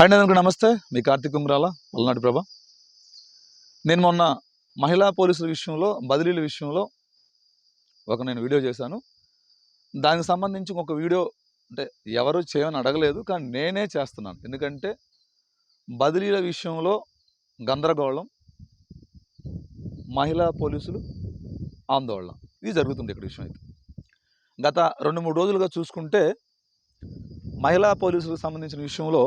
Hi నేను నమస్తే. మీ కార్తీక్ కుమ్రాల పల్నాటి ప్రభ. నేను మొన్న మహిళా పోలీసుల విషయంలో బదిలీల విషయంలో ఒక నేను వీడియో చేశాను. దానికి సంబంధించి ఒక వీడియో అంటే ఎవరు చేయమని అడగలేదు కానీ నేనే చేస్తున్నాను. ఎందుకంటే బదిలీల విషయంలో గందరగోళం మహిళా పోలీసులు ఆందోళన. ఇది జరుగుతుంది ఇక్కడ విషయం అయితే. గత రెండు మూడు రోజులుగా చూసుకుంటే మహిళా పోలీసులకు సంబంధించిన విషయంలో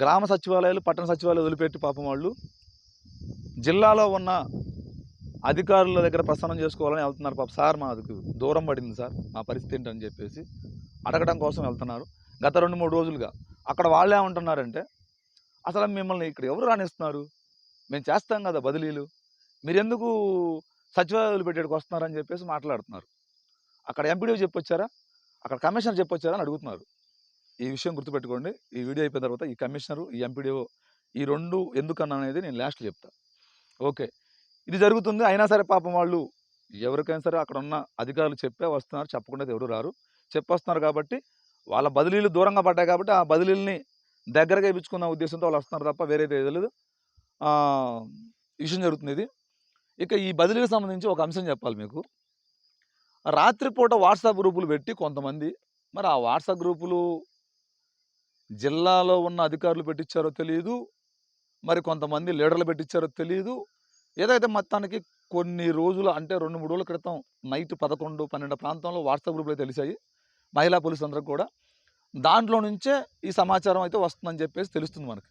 గ్రామ సచివాలయాలు పట్టణ సచివాలయాలు వదిలిపెట్టి పాపం వాళ్ళు జిల్లాలో ఉన్న అధికారుల దగ్గర ప్రసన్నం చేసుకోవాలని వెళ్తున్నారు పాప. సార్ మాకు దూరం పడింది సార్ మా పరిస్థితి ఏంటని చెప్పేసి అడగడం కోసం వెళ్తున్నారు. గత రెండు మూడు రోజులుగా అక్కడ వాళ్ళు ఏమంటున్నారంటే అసలు మిమ్మల్ని ఇక్కడ ఎవరు రాణిస్తున్నారు మేము చేస్తాం కదా బదిలీలు. మీరెందుకు సచివాలయాలు పెట్టేటికి వస్తున్నారని చెప్పేసి మాట్లాడుతున్నారు. అక్కడ ఎంపీడీ చెప్పొచ్చారా? అక్కడ కమిషనర్ చెప్పొచ్చారా అని అడుగుతున్నారు. ఈ విషయం గుర్తుపెట్టుకోండి. ఈ వీడియో అయిపోయిన తర్వాత ఈ కమిషనరు ఈ ఎంపీడీఓ ఈ రెండు ఎందుకన్నా అనేది నేను లాస్ట్లో చెప్తా. ఓకే. ఇది జరుగుతుంది. అయినా సరే పాపం వాళ్ళు ఎవరికైనా సరే అక్కడ ఉన్న అధికారులు చెప్పే వస్తున్నారు. చెప్పకుండా ఎవరు రారు. చెప్పొస్తున్నారు కాబట్టి వాళ్ళ బదిలీలు దూరంగా పడ్డాయి కాబట్టి ఆ బదిలీలని దగ్గరగా ఇప్పించుకున్న ఉద్దేశంతో వాళ్ళు వస్తున్నారు తప్ప వేరే తెలియదు విషయం జరుగుతుంది ఇది. ఇక ఈ బదిలీకి సంబంధించి ఒక అంశం చెప్పాలి మీకు. రాత్రిపూట వాట్సాప్ గ్రూపులు పెట్టి కొంతమంది మరి ఆ వాట్సాప్ గ్రూపులు జిల్లాలో ఉన్న అధికారులు పెట్టించారో తెలియదు మరి కొంతమంది లీడర్లు పెట్టించారో తెలియదు ఏదైతే మొత్తానికి కొన్ని రోజులు అంటే రెండు మూడు రోజుల క్రితం నైట్ పదకొండు పన్నెండు ప్రాంతంలో వాట్సాప్ గ్రూప్లో తెలిసాయి. మహిళా పోలీసు అందరూ కూడా. దాంట్లో నుంచే ఈ సమాచారం అయితే వస్తుందని చెప్పేసి తెలుస్తుంది మనకి.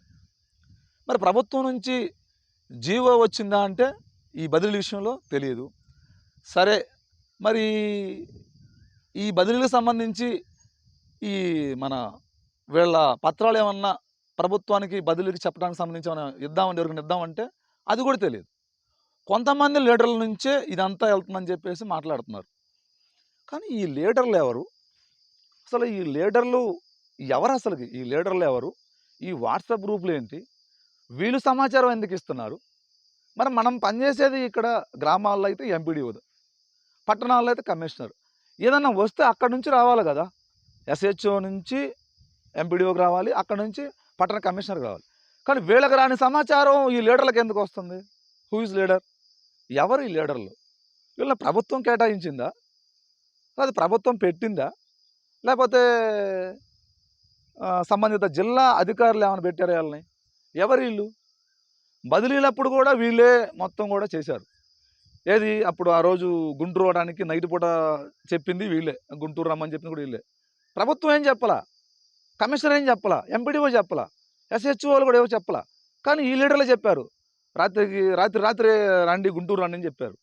మరి ప్రభుత్వం నుంచి జీవో వచ్చిందా అంటే ఈ బదిలీ విషయంలో తెలియదు సరే మరి ఈ బదిలీలకు సంబంధించి ఈ మన వీళ్ళ పత్రాలు ఏమన్నా ప్రభుత్వానికి బదిలీకి చెప్పడానికి సంబంధించి ఏమైనా ఇద్దామని ఎవరికైనా ఇద్దామంటే అది కూడా తెలియదు. కొంతమంది లీడర్ల నుంచే ఇదంతా వెళ్తుందని చెప్పేసి మాట్లాడుతున్నారు. కానీ ఈ లీడర్లు ఎవరు? అసలు ఈ లీడర్లు ఎవరు అసలుకి? ఈ లీడర్లు ఎవరు? ఈ వాట్సాప్ గ్రూపులు ఏంటి? వీళ్ళు సమాచారం ఎందుకు ఇస్తున్నారు? మరి మనం పనిచేసేది ఇక్కడ గ్రామాల్లో అయితే ఎంపీడీఓ పట్టణాల్లో అయితే కమిషనర్. ఏదన్నా వస్తే అక్కడ నుంచి రావాలి కదా. ఎస్హెచ్ఓ నుంచి ఎంపీడీఓకి రావాలి అక్కడ నుంచి పట్టణ కమిషనర్కి రావాలి కానీ వీళ్ళకి రాని సమాచారం ఈ లీడర్లకు ఎందుకు వస్తుంది? హూ ఇస్ లీడర్ ఎవరు ఈ లీడర్లు? వీళ్ళని ప్రభుత్వం కేటాయించిందా? అది ప్రభుత్వం పెట్టిందా? లేకపోతే సంబంధిత జిల్లా అధికారులు ఏమైనా పెట్టారా వీళ్ళని? ఎవరు వీళ్ళు? బదిలీలప్పుడు కూడా వీళ్ళే మొత్తం కూడా చేశారు. ఏది? అప్పుడు ఆ రోజు గుంటూరు అవడానికి నైట్ పూట చెప్పింది వీళ్ళే. గుంటూరు రమ్మని చెప్పింది కూడా వీళ్ళే. ప్రభుత్వం ఏం చెప్పలా? కమిషనర్ ఏం చెప్పలా? ఎంపీడీఓ చెప్పలా? ఎస్హెచ్ఓలు కూడా ఏవో చెప్పలా? కానీ ఈ లీడర్లు చెప్పారు. రాత్రికి రాత్రి రాత్రి రండి గుంటూరు రండి అని చెప్పారు.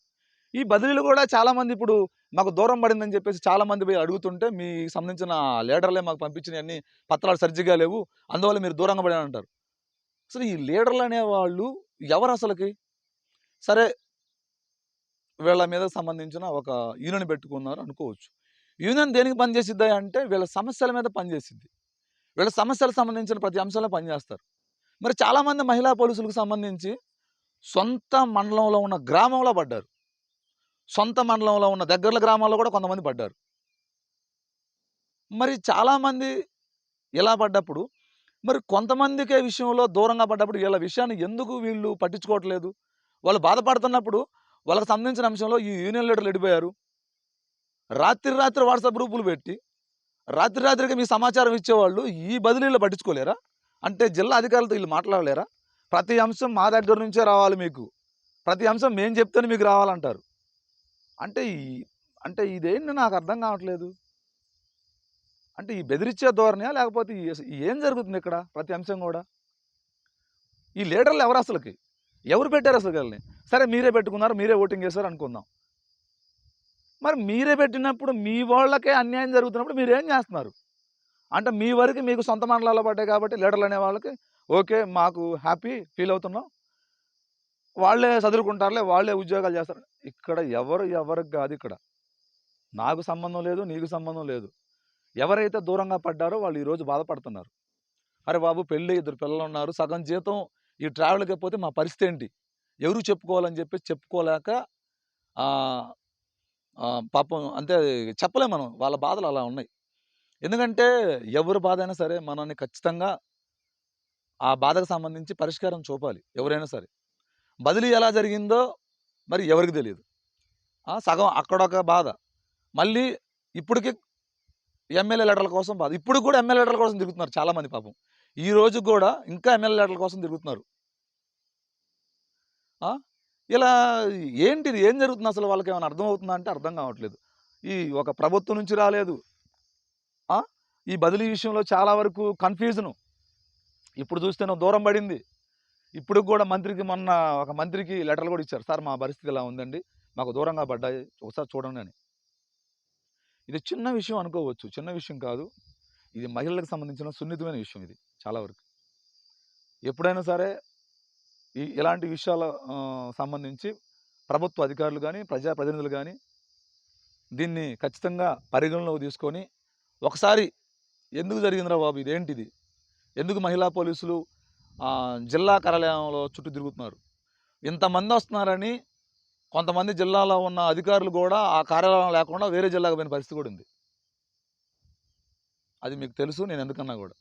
ఈ బదిలీలు కూడా చాలామంది ఇప్పుడు మాకు దూరం పడిందని చెప్పేసి చాలామంది పోయి అడుగుతుంటే మీ సంబంధించిన లీడర్లే మాకు పంపించిన అన్ని పత్రాలు సరిగ్గా లేవు. అందువల్ల మీరు దూరంగా పడి అంటారు. అసలు ఈ లీడర్లు అనేవాళ్ళు ఎవరు అసలుకి? సరే వీళ్ళ మీద సంబంధించిన ఒక యూనియన్ పెట్టుకున్నారు అనుకోవచ్చు. యూనియన్ దేనికి పనిచేసిద్దా అంటే వీళ్ళ సమస్యల మీద పనిచేసిద్ది. వీళ్ళ సమస్యలకు సంబంధించిన ప్రతి అంశంలో పనిచేస్తారు. మరి చాలామంది మహిళా పోలీసులకు సంబంధించి సొంత మండలంలో ఉన్న గ్రామంలో పడ్డారు. సొంత మండలంలో ఉన్న దగ్గరల గ్రామాల్లో కూడా కొంతమంది పడ్డారు. మరి చాలామంది ఇలా పడ్డప్పుడు మరి కొంతమందికే విషయంలో దూరంగా పడ్డప్పుడు వీళ్ళ విషయాన్ని ఎందుకు వీళ్ళు పట్టించుకోవట్లేదు? వాళ్ళు బాధపడుతున్నప్పుడు వాళ్ళకి సంబంధించిన అంశంలో ఈ యూనియన్ లీడర్లు ఎడిపోయారు. రాత్రి రాత్రి వాట్సాప్ గ్రూపులు పెట్టి రాత్రి రాత్రికి మీ సమాచారం ఇచ్చేవాళ్ళు ఈ బదిలీలో పట్టించుకోలేరా? అంటే జిల్లా అధికారులతో వీళ్ళు మాట్లాడలేరా? ప్రతి అంశం మా దగ్గర నుంచే రావాలి మీకు. ప్రతి అంశం మేము చెప్తేనే మీకు రావాలంటారు. అంటే ఈ అంటే ఇదేంటి నాకు అర్థం కావట్లేదు. అంటే ఈ బెదిరించే ధోరణియా? లేకపోతే ఏం జరుగుతుంది ఇక్కడ ప్రతి అంశం కూడా? ఈ లీడర్లు ఎవరు అసలుకి? ఎవరు పెట్టారు అసలు వీళ్ళని? సరే మీరే పెట్టుకున్నారు మీరే ఓటింగ్ చేశారు అనుకుందాం. మరి మీరే పెట్టినప్పుడు మీ వాళ్ళకే అన్యాయం జరుగుతున్నప్పుడు మీరు ఏం చేస్తున్నారు? అంటే మీ వరకు మీకు సొంత మండలాల్లో పడ్డాయి కాబట్టి లీడర్లు అనే వాళ్ళకి ఓకే మాకు హ్యాపీ ఫీల్ అవుతున్నాం. వాళ్ళే చదువుకుంటారులే వాళ్ళే ఉద్యోగాలు చేస్తారు. ఇక్కడ ఎవరు ఎవరికి కాదు ఇక్కడ. నాకు సంబంధం లేదు నీకు సంబంధం లేదు. ఎవరైతే దూరంగా పడ్డారో వాళ్ళు ఈరోజు బాధపడుతున్నారు. అరే బాబు పెళ్ళి ఇద్దరు పిల్లలు ఉన్నారు. సగం జీతం ఈ ట్రావెల్కి పోతే మా పరిస్థితి ఏంటి? ఎవరు చెప్పుకోవాలని చెప్పి చెప్పుకోలేక పాపం అంతే చెప్పలేం మనం. వాళ్ళ బాధలు అలా ఉన్నాయి. ఎందుకంటే ఎవరి బాధ అయినా సరే మనల్ని ఖచ్చితంగా ఆ బాధకు సంబంధించి పరిష్కారం చూపాలి ఎవరైనా సరే. బదిలీ ఎలా జరిగిందో మరి ఎవరికి తెలియదు సగం అక్కడొక బాధ. మళ్ళీ ఇప్పటికి ఎమ్మెల్యే లెటర్ల కోసం బాధ. ఇప్పుడు కూడా ఎమ్మెల్యే లెటర్ల కోసం తిరుగుతున్నారు చాలామంది పాపం. ఈ రోజు కూడా ఇంకా ఎమ్మెల్యే లెటర్ల కోసం తిరుగుతున్నారు. ఇలా ఏంటిది ఏం జరుగుతుంది అసలు వాళ్ళకి ఏమైనా అర్థం అవుతుందా అంటే అర్థం కావట్లేదు. ఈ ఒక ప్రభుత్వం నుంచి రాలేదు. ఈ బదిలీ విషయంలో చాలా వరకు కన్ఫ్యూజను. ఇప్పుడు చూస్తేనే దూరం పడింది. ఇప్పుడు కూడా మంత్రికి మొన్న ఒక మంత్రికి లెటర్లు కూడా ఇచ్చారు. సార్ మా పరిస్థితి ఇలా ఉందండి? మాకు దూరంగా పడ్డాయి. ఒకసారి చూడండి అని. ఇది చిన్న విషయం అనుకోవచ్చు. చిన్న విషయం కాదు. ఇది మహిళలకు సంబంధించిన సున్నితమైన విషయం ఇది చాలా వరకు. ఎప్పుడైనా సరే ఈ ఇలాంటి విషయాల సంబంధించి ప్రభుత్వ అధికారులు కానీ ప్రజాప్రతినిధులు కానీ దీన్ని ఖచ్చితంగా పరిగణలోకి తీసుకొని ఒకసారి ఎందుకు జరిగిందిరా బాబు ఇదేంటిది? ఎందుకు మహిళా పోలీసులు జిల్లా కార్యాలయంలో చుట్టూ తిరుగుతున్నారు? ఇంతమంది వస్తున్నారని కొంతమంది జిల్లాలో ఉన్న అధికారులు కూడా ఆ కార్యాలయం లేకుండా వేరే జిల్లాకు పోయిన పరిస్థితి కూడా ఉంది. అది మీకు తెలుసు నేను ఎందుకన్నా కూడా.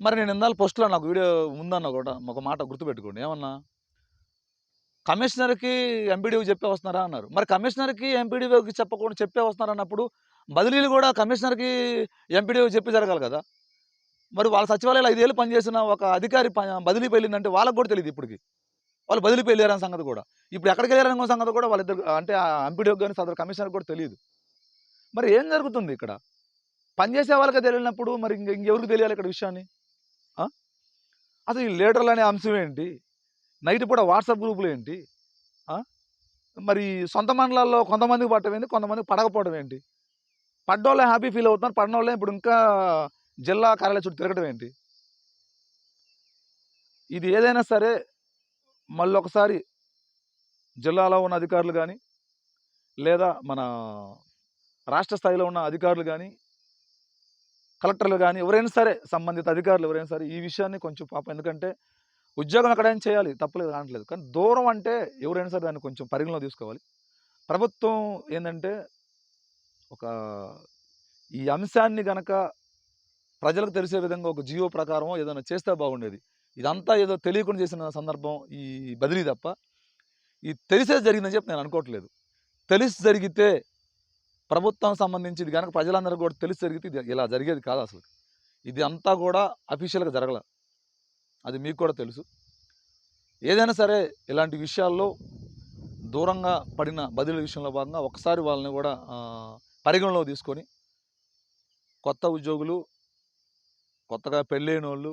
మరి నేను ఇందాల పోస్ట్లో నాకు వీడియో ఉందన్నా కూడా ఒక మాట గుర్తుపెట్టుకోండి. ఏమన్నా? కమిషనర్కి ఎంపీడీఓకి చెప్పే వస్తున్నారా అన్నారు. మరి కమిషనర్కి ఎంపీడీఓకి చెప్పకుండా చెప్పే వస్తున్నారు అన్నప్పుడు బదిలీలు కూడా కమిషనర్కి ఎంపీడీఓకి చెప్పి జరగాలి కదా. మరి వాళ్ళ సచివాలయాలు ఐదేళ్ళు పనిచేసిన ఒక అధికారి ప- బదిలీ వెళ్ళిందంటే వాళ్ళకి కూడా తెలియదు ఇప్పటికి. వాళ్ళు బదిలీ వెళ్ళారని సంగతి కూడా. ఇప్పుడు ఎక్కడికి వెళ్ళారనే సంగతి కూడా వాళ్ళిద్దరు అంటే ఎంపీడీ కానీ సదరు కమిషనర్ కూడా తెలియదు మరి ఏం జరుగుతుంది ఇక్కడ? పనిచేసే వాళ్ళకి తెలియనప్పుడు మరి ఇంక ఇంకెవరికి తెలియాలి ఇక్కడ విషయాన్ని? అసలు ఈ లీడర్లు అనే అంశం ఏంటి? నైట్ పూట వాట్సాప్ గ్రూపులు ఏంటి? మరి సొంత మండలాల్లో కొంతమందికి పట్టడం ఏంటి? కొంతమందికి పడకపోవడం ఏంటి? పడ్డోళ్ళే హ్యాపీ ఫీల్ అవుతున్నారు. పడిన ఇప్పుడు ఇంకా జిల్లా కార్యాలయ చుట్టూ తిరగడం ఏంటి? ఇది ఏదైనా సరే మళ్ళీ ఒకసారి జిల్లాలో ఉన్న అధికారులు కానీ లేదా మన రాష్ట్ర స్థాయిలో ఉన్న అధికారులు కానీ కలెక్టర్లు కానీ ఎవరైనా సరే సంబంధిత అధికారులు ఎవరైనా సరే ఈ విషయాన్ని కొంచెం పాపం. ఎందుకంటే ఉద్యోగం ఎక్కడైనా చేయాలి తప్పలేదు కానట్లేదు కానీ దూరం అంటే ఎవరైనా సరే దాన్ని కొంచెం పరిగణలో తీసుకోవాలి. ప్రభుత్వం ఏంటంటే ఒక ఈ అంశాన్ని గనక ప్రజలకు తెలిసే విధంగా ఒక జియో ప్రకారం ఏదైనా చేస్తే బాగుండేది. ఇదంతా ఏదో తెలియకుండా చేసిన సందర్భం ఈ బదిలీ తప్ప. ఈ తెలిసే జరిగిందని చెప్పి నేను అనుకోవట్లేదు. తెలిసి జరిగితే ప్రభుత్వం సంబంధించి ఇది కనుక ప్రజలందరూ కూడా తెలిసి జరిగితే ఇది ఇలా జరిగేది కాదు అసలు. ఇది అంతా కూడా అఫీషియల్గా జరగల. అది మీకు కూడా తెలుసు. ఏదైనా సరే ఇలాంటి విషయాల్లో దూరంగా పడిన బదిలీ విషయంలో భాగంగా ఒకసారి వాళ్ళని కూడా పరిగణలో తీసుకొని కొత్త ఉద్యోగులు కొత్తగా పెళ్ళైన వాళ్ళు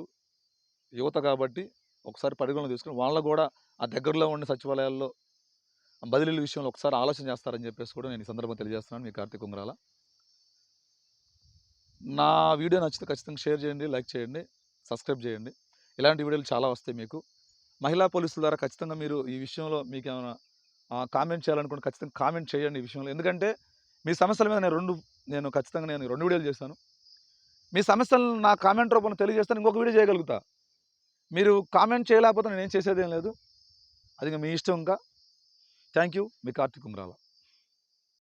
యువత కాబట్టి ఒకసారి పరిగణలో తీసుకొని వాళ్ళ కూడా ఆ దగ్గరలో ఉండే సచివాలయాల్లో బదిలీల విషయంలో ఒకసారి ఆలోచన చేస్తారని చెప్పేసి కూడా నేను ఈ సందర్భం తెలియజేస్తున్నాను. మీ కార్తీక్ ఉంగరాల. నా వీడియో నచ్చితే ఖచ్చితంగా షేర్ చేయండి లైక్ చేయండి సబ్స్క్రైబ్ చేయండి. ఇలాంటి వీడియోలు చాలా వస్తాయి మీకు. మహిళా పోలీసుల ద్వారా ఖచ్చితంగా మీరు ఈ విషయంలో మీకు ఏమైనా కామెంట్ చేయాలనుకుంటే ఖచ్చితంగా కామెంట్ చేయండి ఈ విషయంలో. ఎందుకంటే మీ సమస్యల మీద నేను రెండు నేను ఖచ్చితంగా నేను రెండు వీడియోలు చేశాను. మీ సమస్యలను నా కామెంట్ రూపంలో తెలియజేస్తాను ఇంకొక వీడియో చేయగలుగుతా. మీరు కామెంట్ చేయలేకపోతే నేను ఏం చేసేదేం లేదు. అది మీ ఇష్టం ఇంకా. థ్యాంక్ యూ మీ కార్తీక్ కుమ్రాల